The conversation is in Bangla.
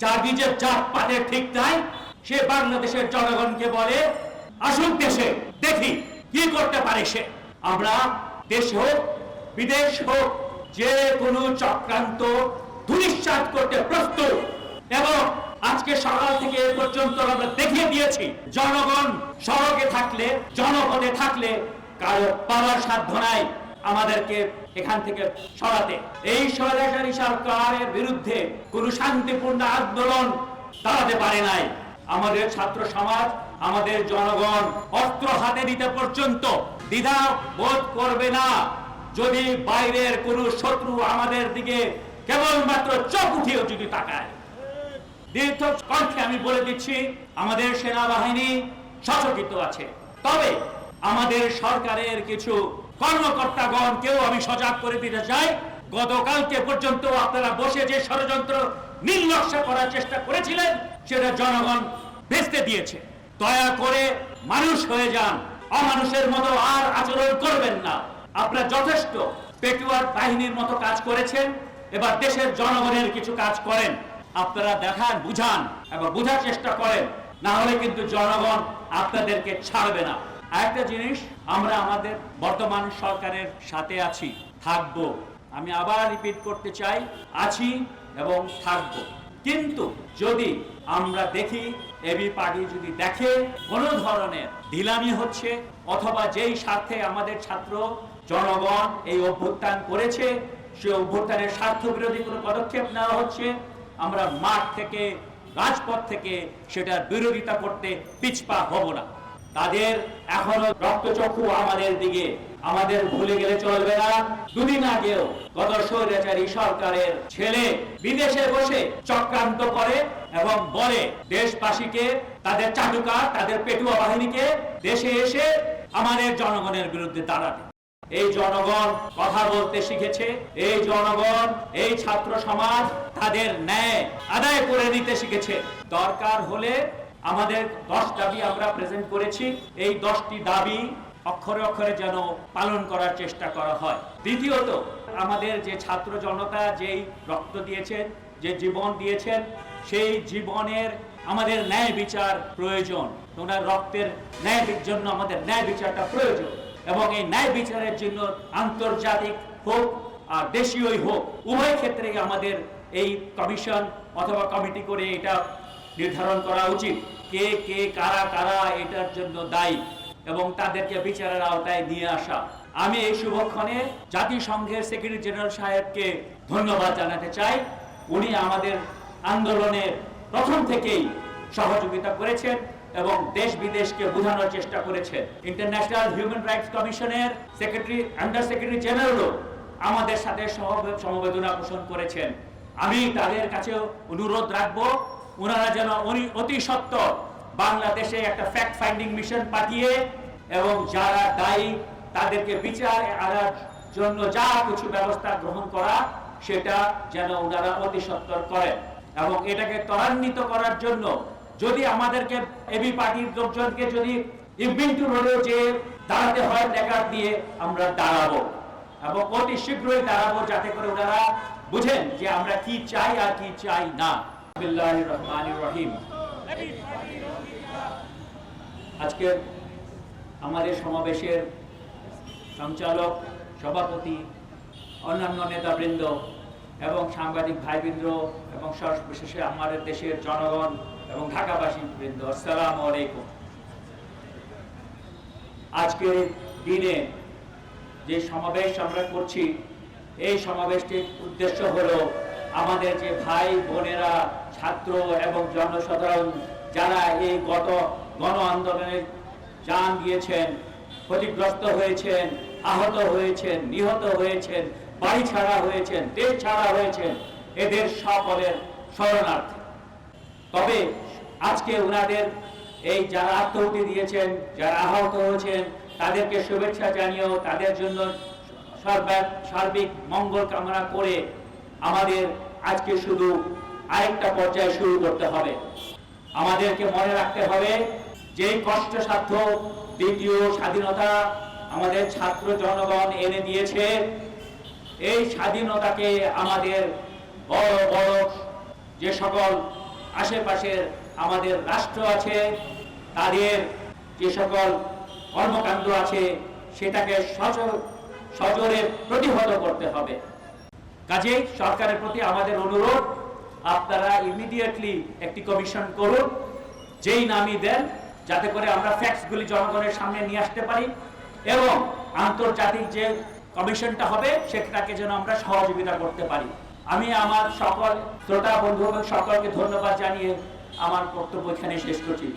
যার নিজের জাত পাতের ঠিক নাই, সে বাংলাদেশের জনগণকে বলে, আসুক দেশে, দেখি কি করতে পারে সে। আমরা দেশ হোক, বিদেশ হোক, যে কোনো চক্রান্ত ধূলিসাৎ করতে প্রস্তুত। এবং আজকে সকাল থেকে এ পর্যন্ত আমরা দেখিয়ে দিয়েছি, জনগণ সড়কে থাকলে, জনপদে থাকলে কারও পাওয়ার সাধ্য নাই। আমাদেরকে এখান থেকে সরাতে। এই স্বৈরাচারী সরকারের বিরুদ্ধে কোন শান্তিপূর্ণ আন্দোলন দাঁড়াতে পারে নাই। আমাদের ছাত্র সমাজ, আমাদের জনগণ অস্ত্র হাতে নিতে পর্যন্ত দ্বিধা বোধ করবে না। যদি বাইরের কোনো শত্রু আমাদের দিকে কেবলমাত্র চোখ উঠিয়ে যদি তাকায়। দীর্ঘ কণ্ঠে আমি বলে দিচ্ছি, আমাদের সেনাবাহিনী সচকিত আছে। তবে আমাদের সরকারের কিছু কর্মকর্তাগণ, কেউ আমি সজাগ করে দিতে চাই, গতকালকে পর্যন্ত আপনারা বসে যে ষড়যন্ত্র নির্লক্ষ্য করার চেষ্টা করেছিলেন, সেটা জনগণ বেচতে দিয়েছে। দয়া করে মানুষ হয়ে যান, অমানুষের মতো আর আচরণ করবেন না। আপনারা যথেষ্ট পেটুয়ার বাহিনীর মতো কাজ করেছেন, এবার দেশের জনগণের কিছু কাজ করেন। আপনারা দেখান, বুঝান, এবং বোঝার চেষ্টা করেন, না হলে কিন্তু জনগণ আপনাদেরকে ছাড়বে না। আরেকটা জিনিস, আমরা আমাদের বর্তমান সরকারের সাথে আছি, থাকব। আমি আবার রিপিট করতে চাই, আছি এবং থাকব। কিন্তু যদি আমরা দেখি, এবি পার্টি যদি দেখে, কোন ধরনের ঢিলামি হচ্ছে, অথবা যেই স্বার্থে আমাদের ছাত্র জনগণ এই অভ্যুত্থান করেছে, সে অভ্যুত্থানের স্বার্থ বিরোধী কোনো পদক্ষেপ নেওয়া হচ্ছে, আমরা মাঠ থেকে, রাজপথ থেকে সেটার বিরোধিতা করতে পিছপা হব না। তাদের এখনও রক্তচক্ষু আমাদের দিকে, আমাদের ভুলে গেলে চলবে না। দুদিন আগেও গত স্বৈরাচারী সরকারের ছেলে বিদেশে বসে চক্রান্ত করে এবং বলে, দেশবাসীকে, তাদের চাটুকার তাদের পেটুয়া বাহিনীকে দেশে এসে আমাদের জনগণের বিরুদ্ধে দাঁড়াতে এই জনগণ কথা বলতে শিখেছে, এই জনগণ, এই ছাত্র সমাজ তাদের ন্যায় আদায় করে নিতে শিখেছে। দরকার হলে আমাদের দশ দাবি আমরা প্রেজেন্ট করেছি। এই দশটি দাবি অক্ষরে অক্ষরে যেন পালন করার চেষ্টা করা হয়। দ্বিতীয়ত, আমাদের যে ছাত্র জনতা যেই রক্ত দিয়েছেন, যে জীবন দিয়েছেন, সেই জীবনের আমাদের ন্যায় বিচার প্রয়োজন। ওনার রক্তের ন্যায় জন্য আমাদের ন্যায় বিচারটা প্রয়োজন। এবং এই ন্যায় বিচারের জন্য আন্তর্জাতিক হোক আর দেশীয়ই হোক, উভয় ক্ষেত্রেই আমাদের এই কমিশন অথবা কমিটি করে এটা নির্ধারণ করা উচিত। কে কে, কারা কারা এটার জন্য দায়ী এবং তাদেরকে বিচারের আওতায় নিয়ে আসা। আমি এই শুভক্ষণে জাতিসংঘের সেক্রেটারি জেনারেল সাহেবকে ধন্যবাদ জানাতে চাই। উনি আমাদের আন্দোলনের প্রথম থেকেই সহযোগিতা করেছেন এবং দেশ বিদেশকে বোঝানোর চেষ্টা করেছেন। ইন্টারন্যাশনাল হিউম্যান রাইটস কমিশনের সেক্রেটারি, আন্ডার সেক্রেটারি জেনারেলও আমাদের সাথে সমবেদনা পোষণ করেছেন। আমি তাদের কাছেও অনুরোধ রাখব ওনারা যেন অতি সত্বর বাংলাদেশে একটা ফ্যাক্ট ফাইন্ডিং মিশন পাঠিয়ে এবং যারা দায়ী তাদেরকে বিচার আনার জন্য যা কিছু ব্যবস্থা গ্রহণ করা, সেটা যেন ওনারা অতি সত্বর করেন। এবং এটাকে ত্বরান্বিত করার জন্য যদি আমাদেরকে এবি পার্টির লোকজনকে যদি ইভেন্টু রোডে যে দাঁড়াতে হয় প্ল্যাকার্ড দিয়ে আমরা দাঁড়াবো। এবং অতি শীঘ্রই দাঁড়াবো যাতে করে ওনারা বুঝেন যে আমরা কি চাই আর কি চাই না। রহিম আজকে আমাদের সমাবেশের সঞ্চালক, সভাপতি, অন্যান্য নেতাবৃন্দ এবং সাংবাদিক ভাইবৃন্দ এবং সর্বশেষে আমাদের দেশের জনগণ এবং ঢাকাবাসী বৃন্দ, আসসালামু আলাইকুম। আজকের দিনে যে সমাবেশ আমরা করছি, এই সমাবেশটির উদ্দেশ্য হলো আমাদের যে ভাই, বোনেরা, ছাত্র এবং জনসাধারণ যারা এই গত গণ আন্দোলনে যান দিয়েছেন ক্ষতিগ্রস্ত হয়েছেন, আহত হয়েছেন, নিহত হয়েছেন, বাড়ি ছাড়া হয়েছেন, দেশ ছাড়া হয়েছেন, এদের সকলের শরণার্থী। তবে আজকে ওনাদের এই যারা আত্মহতি দিয়েছেন, যারা আহত হয়েছেন, তাদেরকে শুভেচ্ছা জানিয়েও তাদের জন্য সর্বা- সার্বিক মঙ্গল কামনা করে আমাদের আজকে শুধু আরেকটা পর্যায়ে শুরু করতে হবে। আমাদেরকে মনে রাখতে হবে যে কষ্টসাধ্য দ্বিতীয় স্বাধীনতা আমাদের ছাত্র জনগণ এনে দিয়েছে, এই স্বাধীনতাকে আমাদের বড় বড় যে সকল আশেপাশের আমাদের রাষ্ট্র আছে, তাদের যে সকল কর্মকাণ্ড আছে, সেটাকে সজোরে প্রতিহত করতে হবে। কাজেই সরকারের প্রতি আমাদের অনুরোধ, আপনারা ইমিডিয়েটলি একটি কমিশন করুন, যেই নামই দেন, যাতে করে আমরা ফ্যাক্টসগুলি জনগণের সামনে নিয়ে আসতে পারি এবং আন্তর্জাতিক যে কমিশনটা হবে, সেটাকে যেন আমরা সহযোগিতা করতে পারি। আমি আমার সকল শ্রোতা, বন্ধু সকলকে ধন্যবাদ জানিয়ে আমার বক্তব্য এখানে শেষ করছি।